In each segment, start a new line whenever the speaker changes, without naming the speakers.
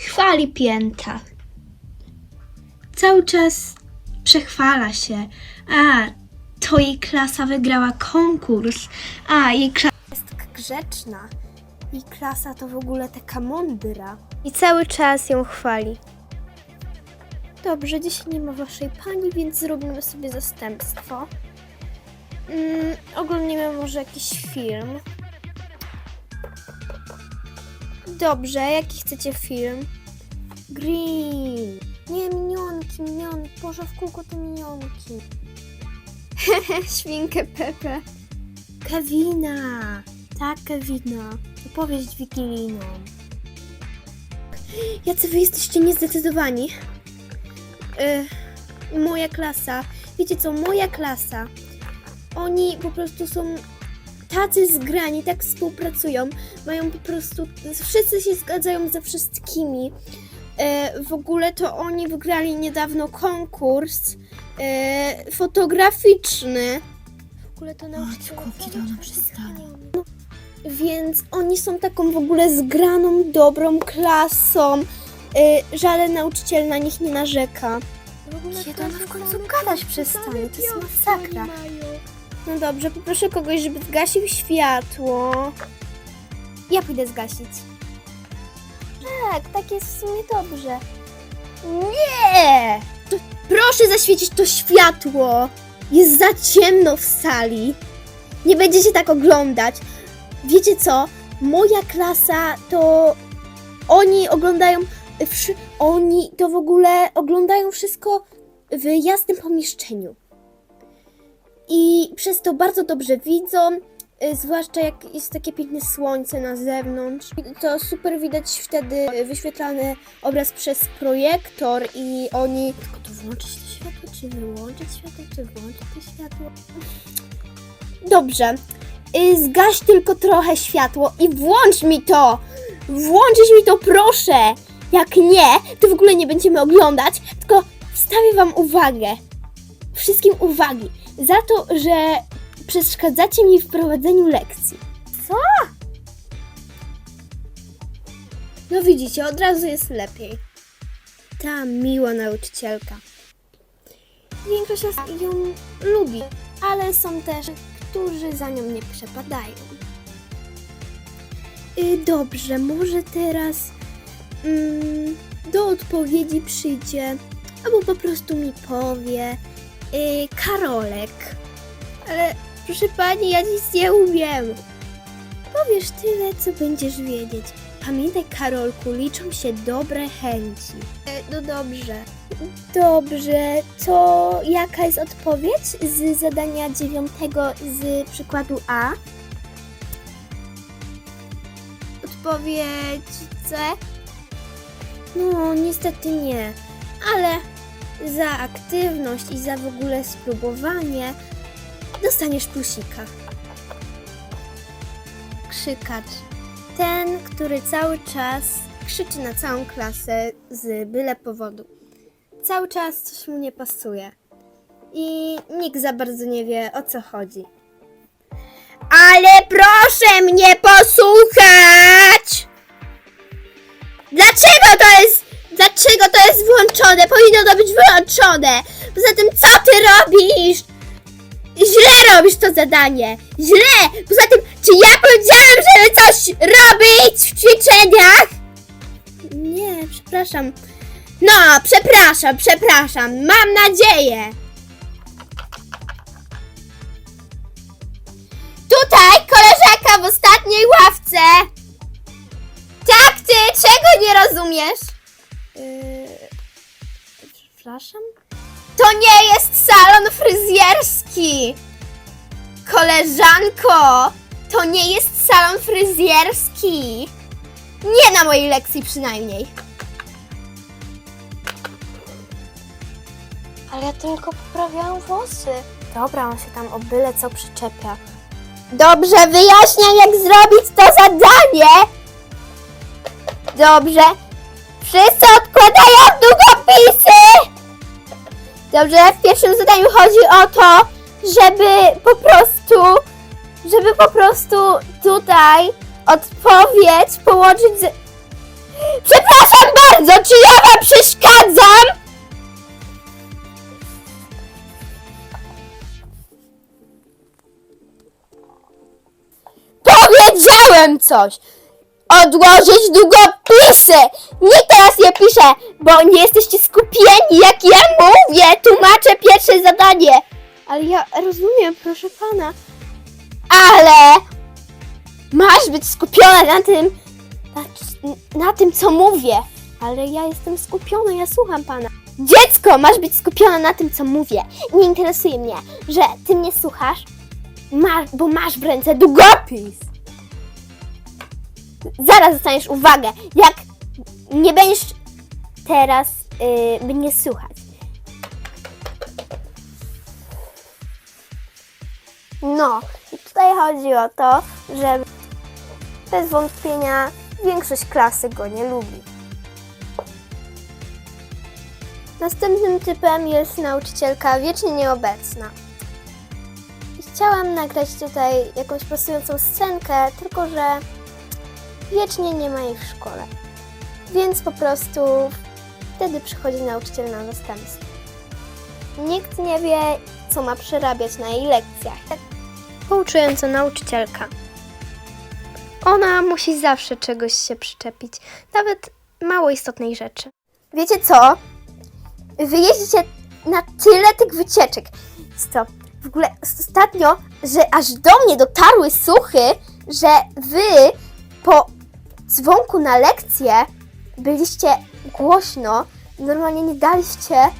chwali pięta. Cały czas przechwala się. A, to jej klasa wygrała konkurs. A, jej klasa jest taka grzeczna. Jej klasa to w ogóle taka mądra. I cały czas ją chwali. Dobrze, dzisiaj nie ma waszej pani, więc zrobimy sobie zastępstwo. Mm, oglądniemy może jakiś film. Dobrze, jaki chcecie film? Green. Nie, minionki, minionki. Boże, w kółko te minionki. Świnkę Pepe. Kevina. Tak, Kevina. Opowieść wigilijną. Jacy wy jesteście niezdecydowani? Y, moja klasa. Wiecie co, moja klasa. Oni po prostu są tacy zgrani, tak współpracują. Mają po prostu. Wszyscy się zgadzają ze wszystkimi. E, w ogóle to oni wygrali niedawno konkurs e, fotograficzny. W ogóle to nauczyciele.
kiedy ona przestanie?
No, Więc oni są taką w ogóle zgraną, dobrą klasą. E, żaden nauczyciel na nich nie narzeka.
Kiedy ona w końcu gadać przestanie? To jest masakra.
No dobrze, poproszę kogoś, żeby zgasił światło. Ja pójdę zgasić. Tak, tak jest w sumie dobrze. Nie! To proszę zaświecić to światło. Jest za ciemno w sali. Nie będziecie tak oglądać. Wiecie co? Moja klasa to oni oglądają oni to w ogóle oglądają wszystko w jasnym pomieszczeniu i przez to bardzo dobrze widzą, y, zwłaszcza jak jest takie piękne słońce na zewnątrz. To super widać wtedy wyświetlany obraz przez projektor i oni... Tylko to włączyć to światło, czy wyłączyć światło, czy włączyć to światło? Dobrze. Y, Zgaś tylko trochę światło i włącz mi to! Włączyć mi to proszę! Jak nie, to w ogóle nie będziemy oglądać, tylko wstawię wam uwagę. Wszystkim uwagi za to, że przeszkadzacie mi w prowadzeniu lekcji. Co? No widzicie, od razu jest lepiej. Ta miła nauczycielka. Większość osób ją lubi, ale są też, którzy za nią nie przepadają. Y, dobrze, może teraz mm, do odpowiedzi przyjdzie, albo po prostu mi powie y, Karolek. Ale proszę pani, ja nic nie umiem. Powiesz tyle, co będziesz wiedzieć. Pamiętaj, Karolku, liczą się dobre chęci. E, no dobrze. Dobrze, to jaka jest odpowiedź z zadania dziewiątego z przykładu A? Odpowiedź C? No, niestety nie, ale za aktywność i za w ogóle spróbowanie dostaniesz plusika. Krzykacz. Ten, który cały czas krzyczy na całą klasę z byle powodu. Cały czas coś mu nie pasuje. I nikt za bardzo nie wie o co chodzi. Ale proszę mnie posłuchać! Poza tym, co ty robisz? Źle robisz to zadanie. Źle! Poza tym, czy ja powiedziałam, żeby coś robić w ćwiczeniach? Nie, przepraszam. No, przepraszam, przepraszam. Mam nadzieję. Tutaj koleżanka w ostatniej ławce. Tak, ty, czego nie rozumiesz? Yy, przepraszam? To nie jest salon fryzjerski! Koleżanko! To nie jest salon fryzjerski! Nie na mojej lekcji przynajmniej.
Ale ja tylko poprawiałam włosy.
Dobra, on się tam o byle co przyczepia. Dobrze, wyjaśniam jak zrobić to zadanie! Dobrze. Wszyscy odkładają długopisy! Dobrze, w pierwszym zadaniu chodzi o to, żeby po prostu, żeby po prostu tutaj odpowiedź połączyć z... Przepraszam bardzo, czy ja wam przeszkadzam? Powiedziałem coś! Odłożyć długopisy! Nikt teraz nie pisze, bo nie jesteście skupieni, jak ja mówię! Tłumaczę pierwsze zadanie! Ale ja rozumiem, proszę pana. Ale masz być skupiona na tym, na, na tym, co mówię. Ale ja jestem skupiona, ja słucham pana. Dziecko, masz być skupiona na tym, co mówię. Nie interesuje mnie, że ty mnie słuchasz, masz, bo masz w ręce długopis. Zaraz dostaniesz uwagę, jak nie będziesz teraz yy, mnie słuchać. No, i tutaj chodzi o to, że bez wątpienia większość klasy go nie lubi. Następnym typem jest nauczycielka wiecznie nieobecna. Chciałam nagrać tutaj jakąś pasującą scenkę, tylko że wiecznie nie ma jej w szkole. Więc po prostu wtedy przychodzi nauczyciel na zastępstwo. Nikt nie wie, co ma przerabiać na jej lekcjach. Pouczająca nauczycielka. Ona musi zawsze czegoś się przyczepić, nawet mało istotnej rzeczy. Wiecie co? Wy jeździcie na tyle tych wycieczek. To w ogóle ostatnio, że aż do mnie dotarły słuchy, że wy po dzwonku na lekcję byliście głośno, normalnie nie daliście y,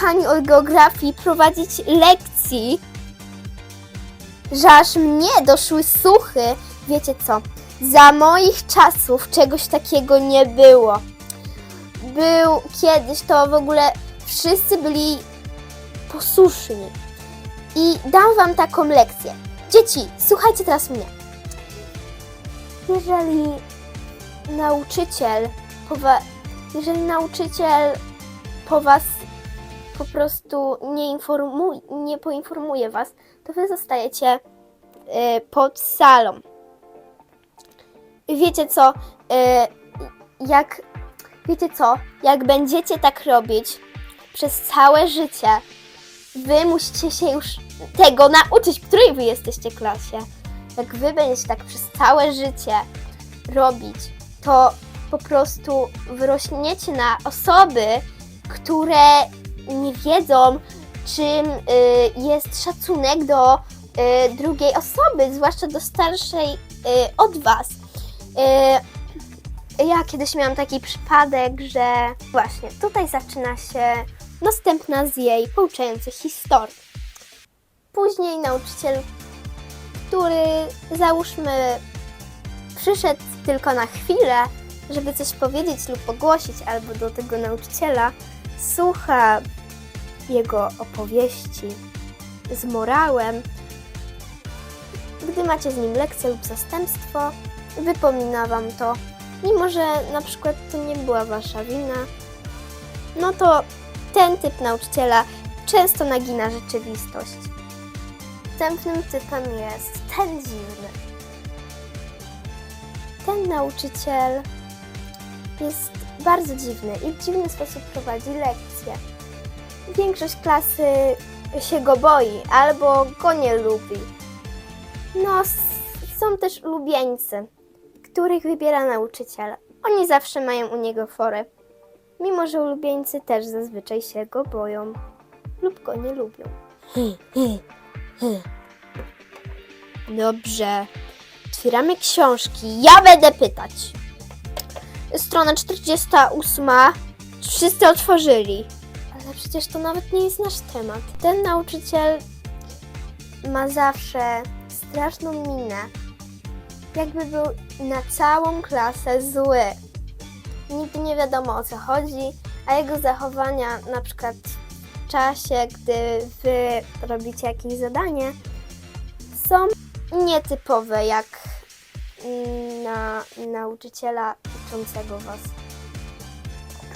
pani od geografii prowadzić lekcji, że aż mnie doszły słuchy. Wiecie co? Za moich czasów czegoś takiego nie było. Był kiedyś to w ogóle wszyscy byli posłuszni. I dam wam taką lekcję. Dzieci, słuchajcie teraz mnie. Jeżeli nauczyciel jeżeli nauczyciel po was po prostu nie, informuje, nie poinformuje was, to wy zostajecie y, pod salą. Wiecie co? Y, jak wiecie co? Jak będziecie tak robić przez całe życie, wy musicie się już tego nauczyć, w której wy jesteście klasie. Jak wy będziecie tak przez całe życie robić, to po prostu wyrośniecie na osoby, które nie wiedzą, czym y, jest szacunek do y, drugiej osoby, zwłaszcza do starszej y, od was. Y, ja kiedyś miałam taki przypadek, że właśnie tutaj zaczyna się następna z jej pouczających historii. Później nauczyciel, który załóżmy przyszedł tylko na chwilę, żeby coś powiedzieć lub ogłosić, albo do tego nauczyciela, słucha jego opowieści z morałem. Gdy macie z nim lekcję lub zastępstwo, wypomina wam to, mimo że na przykład to nie była wasza wina, no to ten typ nauczyciela często nagina rzeczywistość. Następnym typem jest ten dziwny. Ten nauczyciel jest bardzo dziwny i w dziwny sposób prowadzi lekcje. Większość klasy się go boi albo go nie lubi. No, są też ulubieńcy, których wybiera nauczyciel. Oni zawsze mają u niego forę, mimo że ulubieńcy też zazwyczaj się go boją lub go nie lubią. Dobrze. Otwieramy książki. Ja będę pytać. Strona 48. Wszyscy otworzyli. Ale przecież to nawet nie jest nasz temat. Ten nauczyciel ma zawsze straszną minę. Jakby był na całą klasę zły. Nigdy nie wiadomo o co chodzi, a jego zachowania na przykład w czasie, gdy wy robicie jakieś zadanie, są nietypowe jak na nauczyciela uczącego was.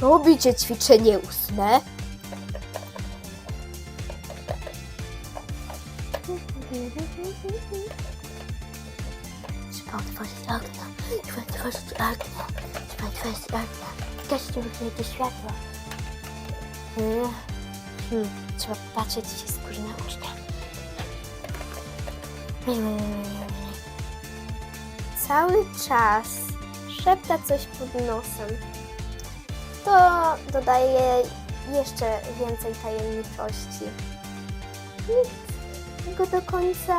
Robicie ćwiczenie ósme? Trzeba otworzyć okno. Trzeba otworzyć okno. Trzeba otworzyć okno.
Zgaście wykryte światło. Hmm. Hmm. Trzeba patrzeć się skóry na ucznia.
Cały czas szepta coś pod nosem. To dodaje jeszcze więcej tajemniczości. Nikt go do końca.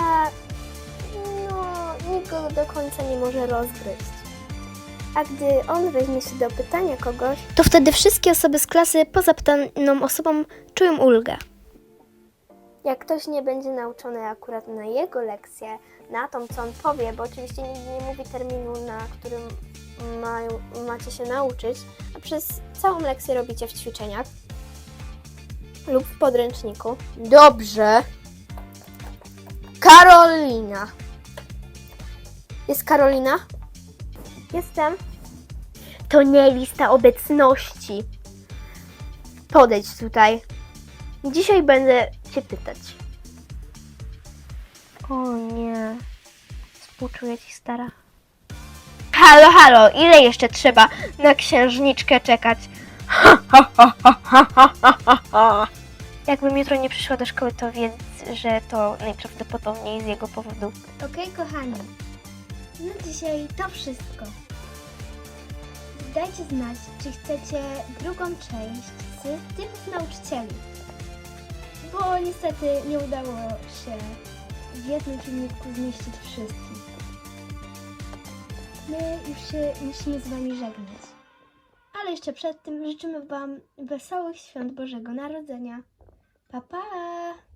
No, nikt go do końca nie może rozgryźć. A gdy on weźmie się do pytania kogoś, to wtedy wszystkie osoby z klasy poza pytaną osobą czują ulgę. Jak ktoś nie będzie nauczony akurat na jego lekcję, na tą, co on powie, bo oczywiście nigdy nie mówi terminu, na którym mają, macie się nauczyć, a przez całą lekcję robicie w ćwiczeniach lub w podręczniku. Dobrze. Karolina. Jest Karolina? Jestem. To nie lista obecności. Podejdź tutaj. Dzisiaj będę cię pytać.
O nie. Współczuję ci, stara.
Halo, halo, ile jeszcze trzeba na księżniczkę czekać?
Jakbym jutro nie przyszła do szkoły, to wiedz, że to najprawdopodobniej z jego powodu.
Okej, kochani. Na dzisiaj to wszystko. Dajcie znać, czy chcecie drugą część z typów nauczycieli. Bo niestety nie udało się w jednym filmiku zmieścić wszystkich. My już się musimy z Wami żegnać. Ale jeszcze przed tym życzymy Wam wesołych świąt Bożego Narodzenia. Pa, pa!